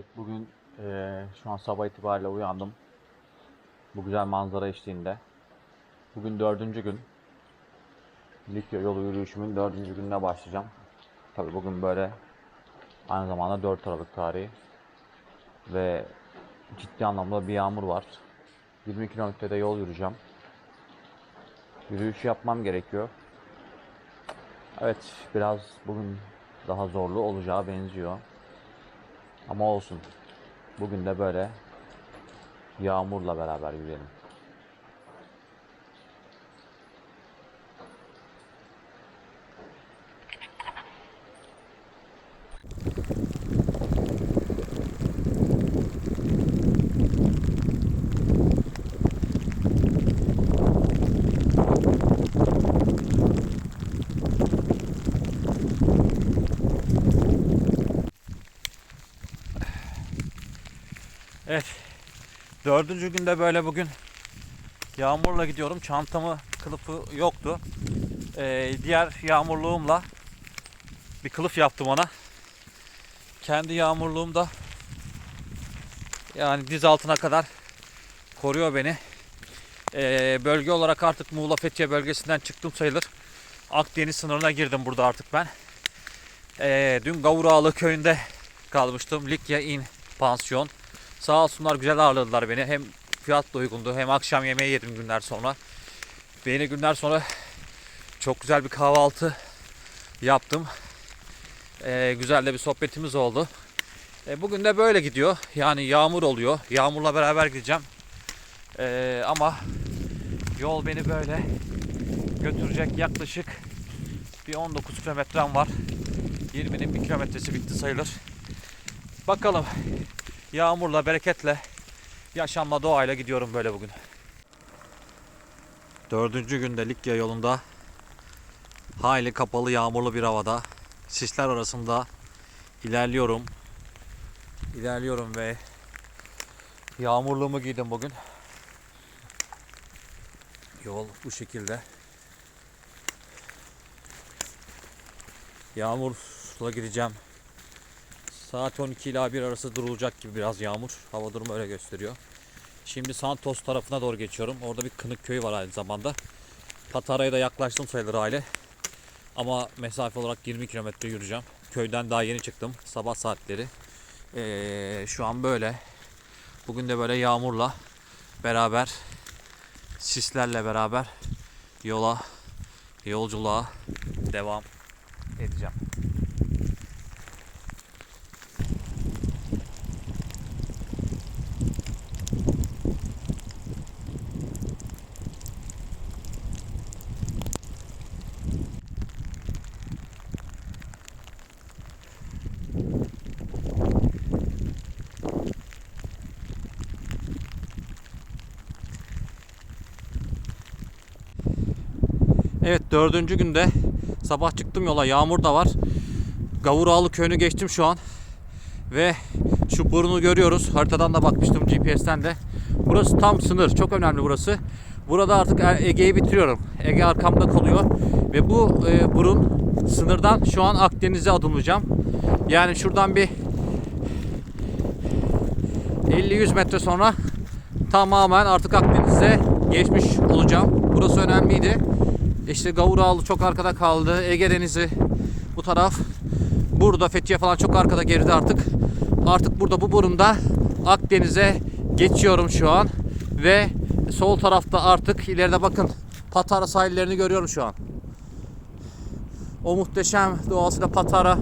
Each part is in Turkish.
Evet, bugün eee, şu an sabah itibariyle uyandım. Bu güzel manzara eşliğinde. Bugün dördüncü gün. Likya yolu yürüyüşümün dördüncü gününe başlayacağım. Tabii bugün böyle aynı zamanda 4 Aralık tarihi. Ve ciddi anlamda bir yağmur var. 20 kilometrede yol yürüyeceğim. Yürüyüş yapmam gerekiyor. Evet, biraz bugün daha zorlu olacağı benziyor. Ama olsun. Bugün de böyle yağmurla beraber yürüyelim. Evet. Dördüncü günde böyle bugün yağmurla gidiyorum. Çantamı kılıfı yoktu. Ee, diğer yağmurluğumla bir kılıf yaptım ona. Kendi yağmurluğum da yani diz altına kadar koruyor beni. Ee, bölge olarak artık Muğla Fethiye bölgesinden çıktım sayılır. Akdeniz sınırına girdim burada artık ben. Ee, dün Gavurağlı köyünde kalmıştım. Likya Inn pansiyon. Sağ olsunlar güzel ağırladılar beni. Hem fiyat da uygundu hem akşam yemeği yedim günler sonra. Beni günler sonra çok güzel bir kahvaltı yaptım. Ee, güzel de bir sohbetimiz oldu. Ee, bugün de böyle gidiyor. Yani yağmur oluyor. Yağmurla beraber gideceğim. Ee, ama yol beni böyle götürecek yaklaşık bir 19 kilometrem var. 20'nin bir kilometresi bitti sayılır. Bakalım yağmurla, bereketle, yaşamla, doğayla gidiyorum böyle bugün. Dördüncü günde Likya yolunda hayli kapalı yağmurlu bir havada sisler arasında ilerliyorum. İlerliyorum ve yağmurluğumu giydim bugün. Yol bu şekilde. Yağmurla gideceğim. Saat 12 ila 1 arası durulacak gibi biraz yağmur. Hava durumu öyle gösteriyor. Şimdi Santos tarafına doğru geçiyorum. Orada bir kınık köyü var aynı zamanda. Patara'ya da yaklaştım sayılır aile. Ama mesafe olarak 20 kilometre yürüyeceğim. Köyden daha yeni çıktım. Sabah saatleri. Ee, şu an böyle. Bugün de böyle yağmurla beraber sislerle beraber yola yolculuğa devam edeceğim. Evet dördüncü günde sabah çıktım yola yağmur da var. Gavurağlı köyünü geçtim şu an. Ve şu burnu görüyoruz. Haritadan da bakmıştım GPS'ten de. Burası tam sınır. Çok önemli burası. Burada artık E- Ege'yi bitiriyorum. Ege arkamda kalıyor. Ve bu e, burun sınırdan şu an Akdeniz'e adımlayacağım. Yani şuradan bir 50-100 metre sonra tamamen artık Akdeniz'e geçmiş olacağım. Burası önemliydi. İşte Gavurağlı çok arkada kaldı. Ege Denizi bu taraf. Burada Fethiye falan çok arkada geride artık. Artık burada bu burunda Akdeniz'e geçiyorum şu an. Ve sol tarafta artık ileride bakın Patara sahillerini görüyorum şu an. O muhteşem doğasıyla Patara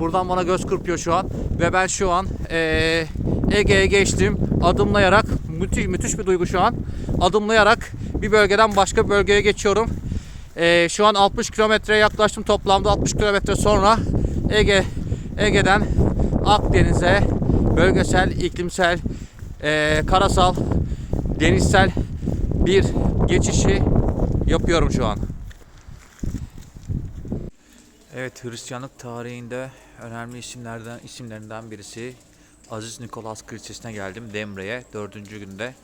buradan bana göz kırpıyor şu an. Ve ben şu an eee, Ege'ye geçtim. Adımlayarak müthiş, müthiş bir duygu şu an. Adımlayarak bir bölgeden başka bir bölgeye geçiyorum. Eee, şu an 60 kilometreye yaklaştım toplamda 60 kilometre sonra Ege Ege'den Akdeniz'e bölgesel, iklimsel, eee, karasal, denizsel bir geçişi yapıyorum şu an. Evet Hristiyanlık tarihinde önemli isimlerden isimlerinden birisi Aziz Nikolas Kilisesi'ne geldim Demre'ye dördüncü günde.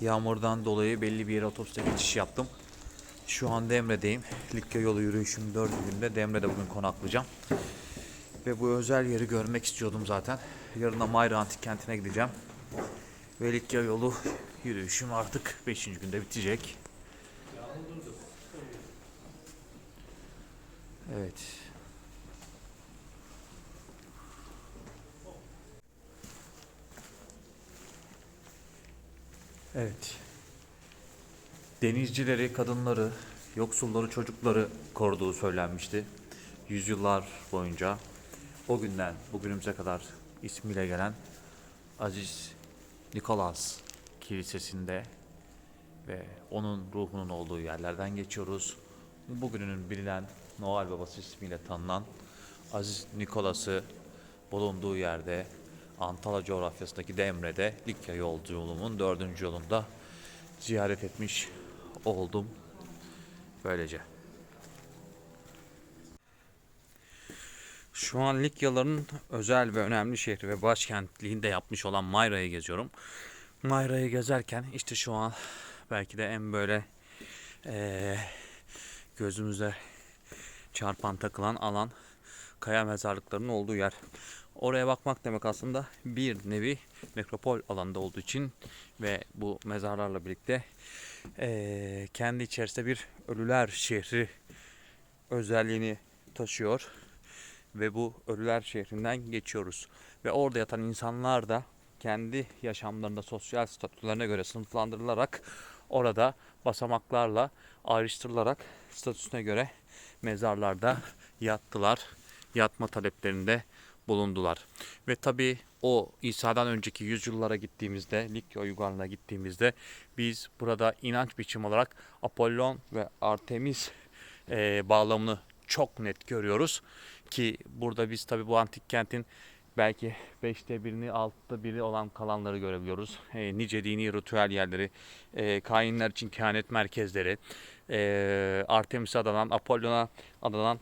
Yağmurdan dolayı belli bir yere otobüste geçiş yaptım. Şu an Demre'deyim. Likya yolu yürüyüşüm dördüncü günde Demre'de bugün konaklayacağım. Ve bu özel yeri görmek istiyordum zaten. Yarın da Mayra Antik Kenti'ne gideceğim. Ve Likya yolu yürüyüşüm artık 5. günde bitecek. Evet. Evet. Denizcileri, kadınları, yoksulları, çocukları koruduğu söylenmişti. Yüzyıllar boyunca o günden bugünümüze kadar ismiyle gelen Aziz Nikolas Kilisesi'nde ve onun ruhunun olduğu yerlerden geçiyoruz. Bugünün bilinen Noel Babası ismiyle tanınan Aziz Nikolas'ı bulunduğu yerde Antalya coğrafyasındaki Demre'de Likya yolculuğumun dördüncü yolunda ziyaret etmiş oldum. Böylece. Şu an Likyaların özel ve önemli şehri ve başkentliğinde yapmış olan Mayra'yı geziyorum. Mayra'yı gezerken işte şu an belki de en böyle eee gözümüze çarpan takılan alan kaya mezarlıklarının olduğu yer. Oraya bakmak demek aslında bir nevi nekropol alanda olduğu için ve bu mezarlarla birlikte eee, kendi içerisinde bir ölüler şehri özelliğini taşıyor ve bu ölüler şehrinden geçiyoruz. Ve orada yatan insanlar da kendi yaşamlarında sosyal statülerine göre sınıflandırılarak orada basamaklarla ayrıştırılarak statüsüne göre mezarlarda yattılar. Yatma taleplerinde bulundular. Ve tabi o İsa'dan önceki yüzyıllara gittiğimizde, Likya uygarlığına gittiğimizde biz burada inanç biçimi olarak Apollon ve Artemis eee, bağlamını çok net görüyoruz. Ki burada biz tabi bu antik kentin belki beşte birini, altıda biri olan kalanları görebiliyoruz. E, nice dini ritüel yerleri, e, kainler için kehanet merkezleri, e, Artemis'e adanan, Apollon'a adanan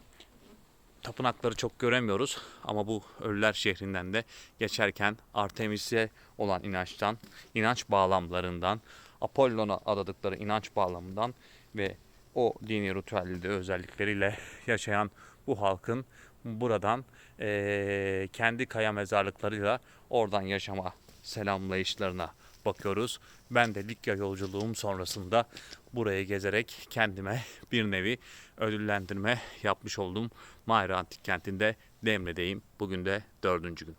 tapınakları çok göremiyoruz. Ama bu ölüler şehrinden de geçerken Artemis'e olan inançtan, inanç bağlamlarından, Apollon'a adadıkları inanç bağlamından ve o dini ritüelde özellikleriyle yaşayan bu halkın buradan eee, kendi kaya mezarlıklarıyla oradan yaşama selamlayışlarına bakıyoruz. Ben de Likya yolculuğum sonrasında burayı gezerek kendime bir nevi ödüllendirme yapmış oldum. Mayra Antik Kenti'nde Demre'deyim. Bugün de dördüncü gün.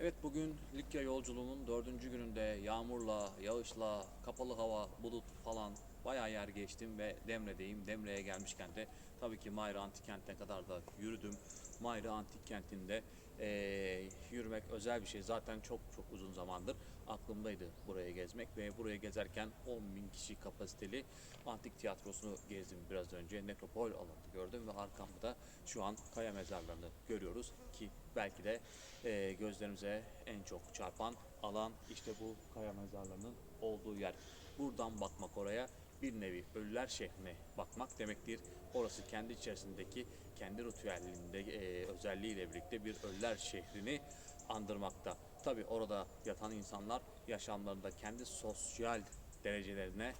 Evet bugün Likya yolculuğumun dördüncü gününde yağmurla, yağışla, kapalı hava, bulut falan bayağı yer geçtim ve Demre'deyim. Demre'ye gelmişken de tabii ki Mayra Antik Kent'e kadar da yürüdüm. Mayra Antik Kenti'nde eee, yürümek özel bir şey. Zaten çok çok uzun zamandır aklımdaydı buraya gezmek ve buraya gezerken 10 bin kişi kapasiteli antik tiyatrosunu gezdim biraz önce. Nekropol alanını gördüm ve arkamda da şu an kaya mezarlarını görüyoruz ki belki de eee, gözlerimize en çok çarpan alan işte bu kaya mezarlarının olduğu yer. Buradan bakmak oraya bir nevi ölüler şehrine bakmak demektir. Orası kendi içerisindeki kendi ritüelinde eee, özelliğiyle birlikte bir ölüler şehrini andırmakta. Tabi orada yatan insanlar yaşamlarında kendi sosyal derecelerine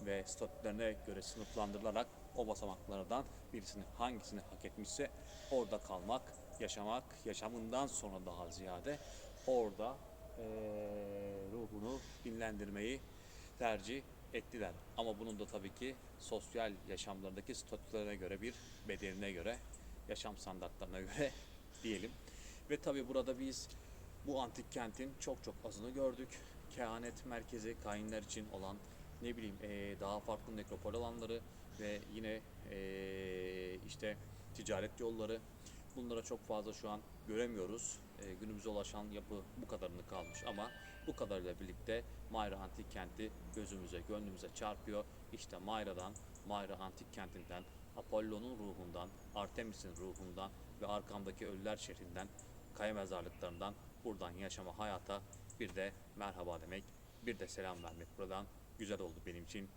ve statülerine göre sınıflandırılarak o basamaklardan birisini hangisini hak etmişse orada kalmak, yaşamak, yaşamından sonra daha ziyade orada eee, ruhunu dinlendirmeyi tercih ettiler. Ama bunun da tabii ki sosyal yaşamlarındaki statülerine göre bir bedeline göre, yaşam standartlarına göre diyelim. Ve tabii burada biz bu antik kentin çok çok azını gördük. Kehanet merkezi, kainler için olan ne bileyim eee, daha farklı nekropol alanları ve yine eee, işte ticaret yolları. Bunlara çok fazla şu an göremiyoruz. Eee, günümüze ulaşan yapı bu kadarını kalmış ama bu kadarıyla birlikte Mayra Antik Kenti gözümüze, gönlümüze çarpıyor. İşte Mayra'dan, Mayra Antik Kenti'nden, Apollon'un ruhundan, Artemis'in ruhundan ve arkamdaki ölüler şehrinden, kaya mezarlıklarından buradan yaşama hayata bir de merhaba demek, bir de selam vermek buradan güzel oldu benim için.